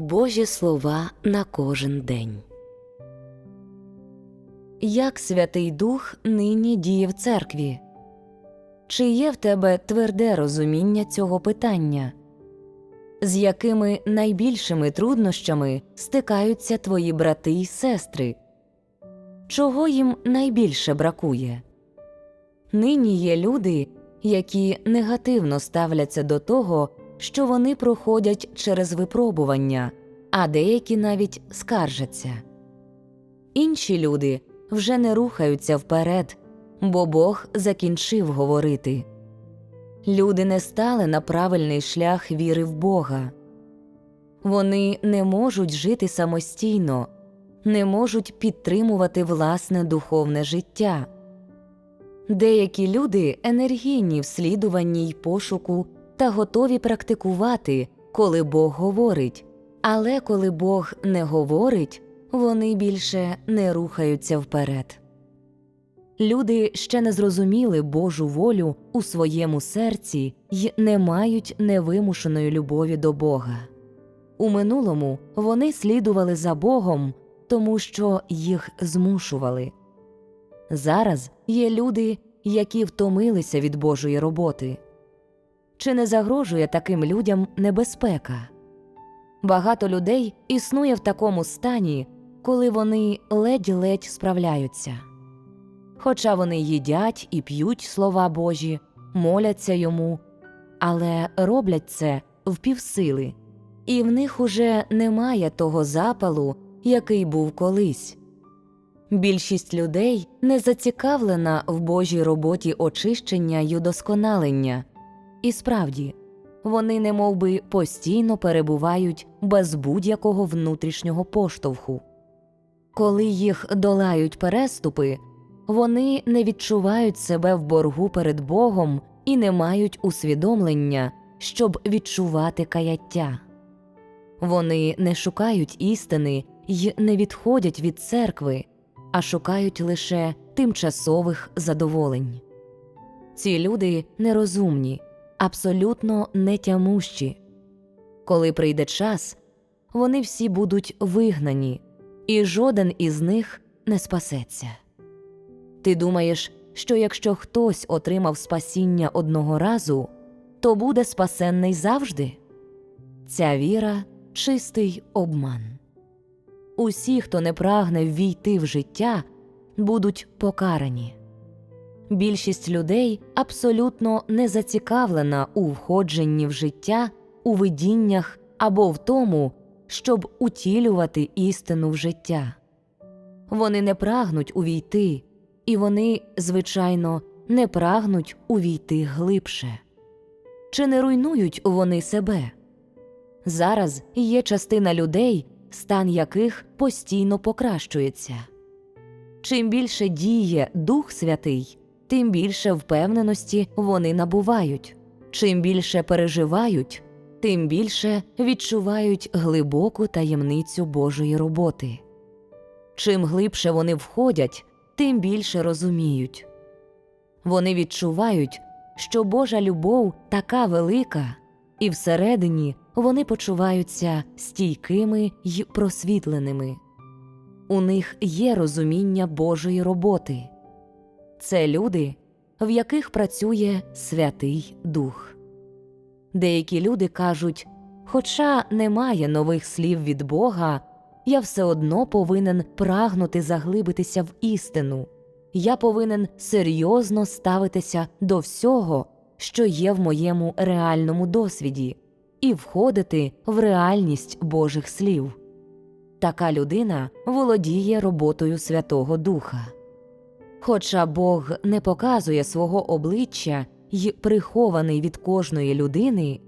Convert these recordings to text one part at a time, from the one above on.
Божі слова на кожен день. Як Святий Дух нині діє в церкві? Чи є в тебе тверде розуміння цього питання? З якими найбільшими труднощами стикаються твої брати й сестри? Чого їм найбільше бракує? Нині є люди, які негативно ставляться до того, що вони проходять через випробування, а деякі навіть скаржаться. Інші люди вже не рухаються вперед, бо Бог закінчив говорити. Люди не стали на правильний шлях віри в Бога. Вони не можуть жити самостійно, не можуть підтримувати власне духовне життя. Деякі люди енергійні в слідуванні й пошуку та готові практикувати, коли Бог говорить, але коли Бог не говорить, вони більше не рухаються вперед. Люди ще не зрозуміли Божу волю у своєму серці й не мають невимушеної любові до Бога. У минулому вони слідували за Богом, тому що їх змушували. Зараз є люди, які втомилися від Божої роботи. Чи не загрожує таким людям небезпека? Багато людей існує в такому стані, коли вони ледь-ледь справляються. Хоча вони їдять і п'ють слова Божі, моляться йому, але роблять це впівсили, і в них уже немає того запалу, який був колись. Більшість людей не зацікавлена в Божій роботі очищення й удосконалення, і справді, вони немовби постійно перебувають без будь-якого внутрішнього поштовху. Коли їх долають переступи, вони не відчувають себе в боргу перед Богом і не мають усвідомлення, щоб відчувати каяття. Вони не шукають істини й не відходять від церкви, а шукають лише тимчасових задоволень. Ці люди нерозумні, абсолютно нетямущі. Коли прийде час, вони всі будуть вигнані, і жоден із них не спасеться. Ти думаєш, що якщо хтось отримав спасіння одного разу, то буде спасенний завжди? Ця віра чистий обман. Усі, хто не прагне ввійти в життя, будуть покарані. Більшість людей абсолютно не зацікавлена у входженні в життя, у видіннях або в тому, щоб утілювати істину в життя. Вони не прагнуть увійти, і вони, звичайно, не прагнуть увійти глибше. Чи не руйнують вони себе? Зараз є частина людей, стан яких постійно покращується. Чим більше діє Дух Святий, тим більше впевненості вони набувають, чим більше переживають, тим більше відчувають глибоку таємницю Божої роботи. Чим глибше вони входять, тим більше розуміють. Вони відчувають, що Божа любов така велика, і всередині вони почуваються стійкими й просвітленими. У них є розуміння Божої роботи. Це люди, в яких працює Святий Дух. Деякі люди кажуть, хоча немає нових слів від Бога, я все одно повинен прагнути заглибитися в істину, я повинен серйозно ставитися до всього, що є в моєму реальному досвіді, і входити в реальність Божих слів. Така людина володіє роботою Святого Духа. Хоча Бог не показує свого обличчя й прихований від кожної людини,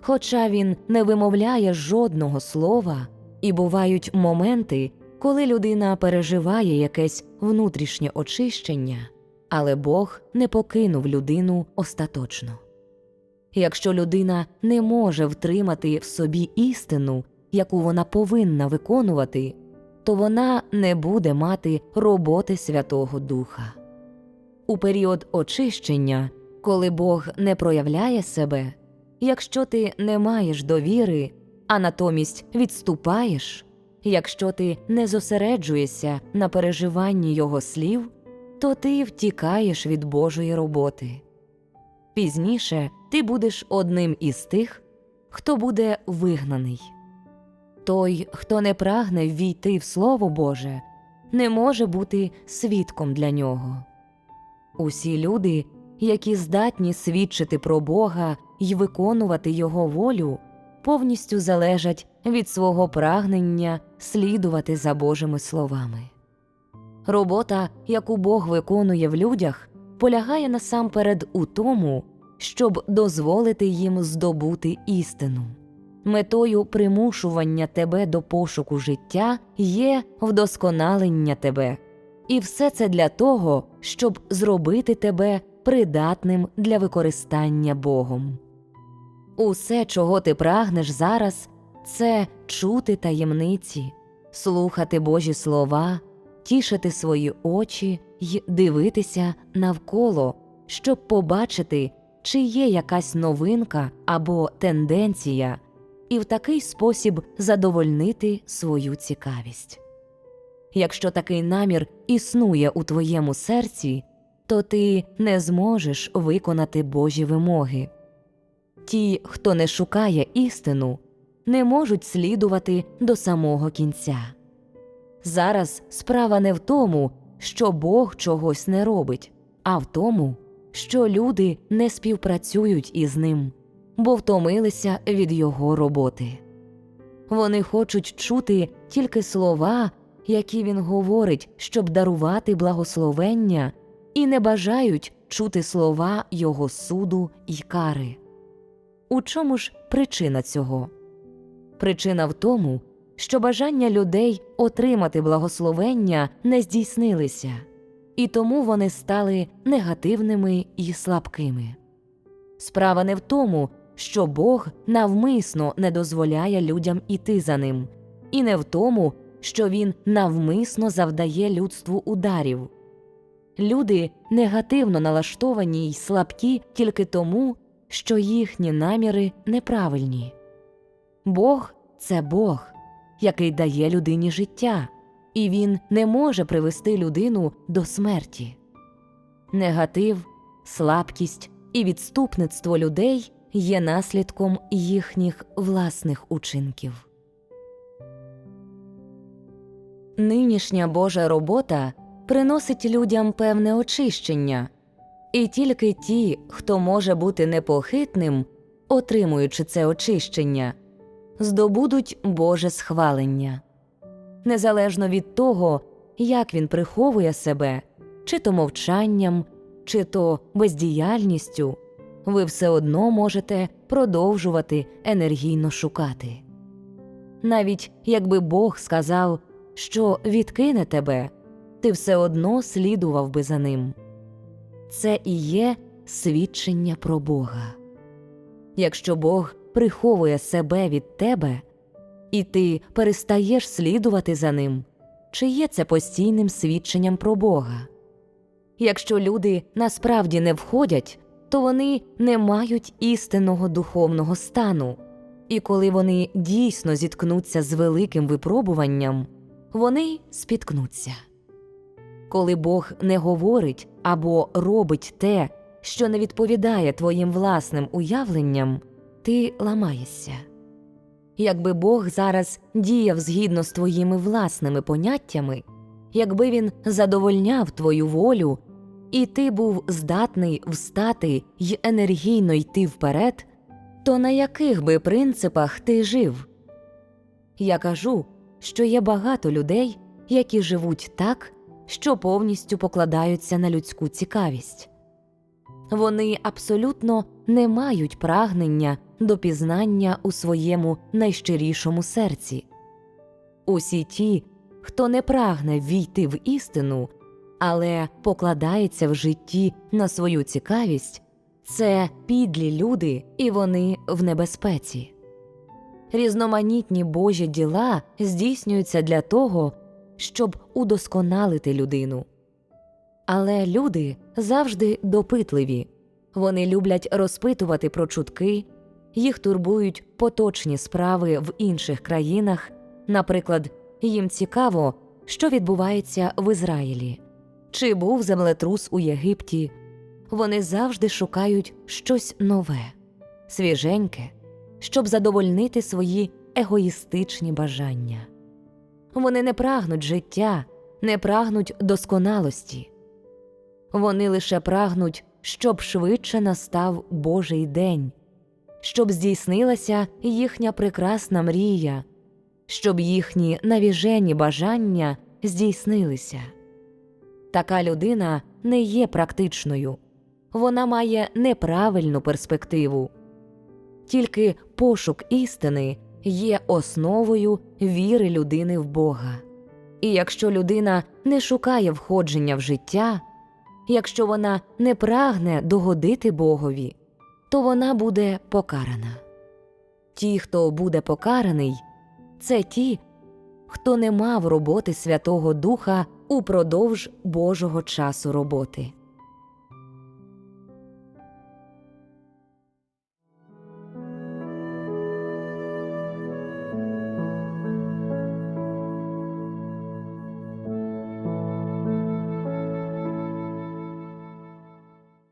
хоча він не вимовляє жодного слова, і бувають моменти, коли людина переживає якесь внутрішнє очищення, але Бог не покинув людину остаточно. Якщо людина не може втримати в собі істину, яку вона повинна виконувати, то вона не буде мати роботи Святого Духа. У період очищення, коли Бог не проявляє себе, якщо ти не маєш довіри а натомість відступаєш, якщо ти не зосереджуєшся на переживанні його слів, то ти втікаєш від Божої роботи. Пізніше ти будеш одним із тих, хто буде вигнаний. Той, хто не прагне ввійти в Слово Боже, не може бути свідком для нього. Усі люди, які здатні свідчити про Бога й виконувати Його волю, повністю залежать від свого прагнення слідувати за Божими словами. Робота, яку Бог виконує в людях, полягає насамперед у тому, щоб дозволити їм здобути істину. Метою примушування тебе до пошуку життя є вдосконалення тебе, і все це для того, щоб зробити тебе придатним для використання Богом. Усе, чого ти прагнеш зараз, це чути таємниці, слухати Божі слова, тішити свої очі й дивитися навколо, щоб побачити, чи є якась новинка або тенденція, і в такий спосіб задовольнити свою цікавість. Якщо такий намір існує у твоєму серці, то ти не зможеш виконати Божі вимоги. Ті, хто не шукає істину, не можуть слідувати до самого кінця. Зараз справа не в тому, що Бог чогось не робить, а в тому, що люди не співпрацюють із ним, бо втомилися від його роботи. Вони хочуть чути тільки слова, які він говорить, щоб дарувати благословення, і не бажають чути слова Його суду й кари. У чому ж причина цього? Причина в тому, що бажання людей отримати благословення не здійснилися, і тому вони стали негативними і слабкими. Справа не в тому, що Бог навмисно не дозволяє людям іти за ним, і не в тому, що він навмисно завдає людству ударів. Люди негативно налаштовані й слабкі тільки тому, що їхні наміри неправильні. Бог це Бог, який дає людині життя, і він не може привести людину до смерті. Негатив, слабкість і відступництво людей є наслідком їхніх власних учинків. Нинішня Божа робота приносить людям певне очищення, і тільки ті, хто може бути непохитним, отримуючи це очищення, здобудуть Боже схвалення. Незалежно від того, як він приховує себе, чи то мовчанням, чи то бездіяльністю, ви все одно можете продовжувати енергійно шукати. Навіть якби Бог сказав, що відкине тебе, ти все одно слідував би за ним. Це і є свідчення про Бога. Якщо Бог приховує себе від тебе, і ти перестаєш слідувати за ним, чи є це постійним свідченням про Бога? Якщо люди насправді не входять, то вони не мають істинного духовного стану, і коли вони дійсно зіткнуться з великим випробуванням, вони спіткнуться. Коли Бог не говорить або робить те, що не відповідає твоїм власним уявленням, ти ламаєшся. Якби Бог зараз діяв згідно з твоїми власними поняттями, якби він задовольняв твою волю, і ти був здатний встати й енергійно йти вперед, то на яких би принципах ти жив? Я кажу, що є багато людей, які живуть так, що повністю покладаються на людську цікавість. Вони абсолютно не мають прагнення до пізнання у своєму найщирішому серці. Усі ті, хто не прагне війти в істину, але покладається в житті на свою цікавість, це підлі люди, і вони в небезпеці. Різноманітні Божі діла здійснюються для того, щоб удосконалити людину. Але люди завжди допитливі, вони люблять розпитувати про чутки, їх турбують поточні справи в інших країнах, наприклад, їм цікаво, що відбувається в Ізраїлі, чи був землетрус у Єгипті. Вони завжди шукають щось нове, свіженьке, щоб задовольнити свої егоїстичні бажання. Вони не прагнуть життя, не прагнуть досконалості. Вони лише прагнуть, щоб швидше настав Божий день, щоб здійснилася їхня прекрасна мрія, щоб їхні навіжені бажання здійснилися. Така людина не є практичною, вона має неправильну перспективу. Тільки пошук істини є основою віри людини в Бога. І якщо людина не шукає входження в життя, якщо вона не прагне догодити Богові, то вона буде покарана. Ті, хто буде покараний, це ті, хто не мав роботи Святого Духа упродовж Божого часу роботи.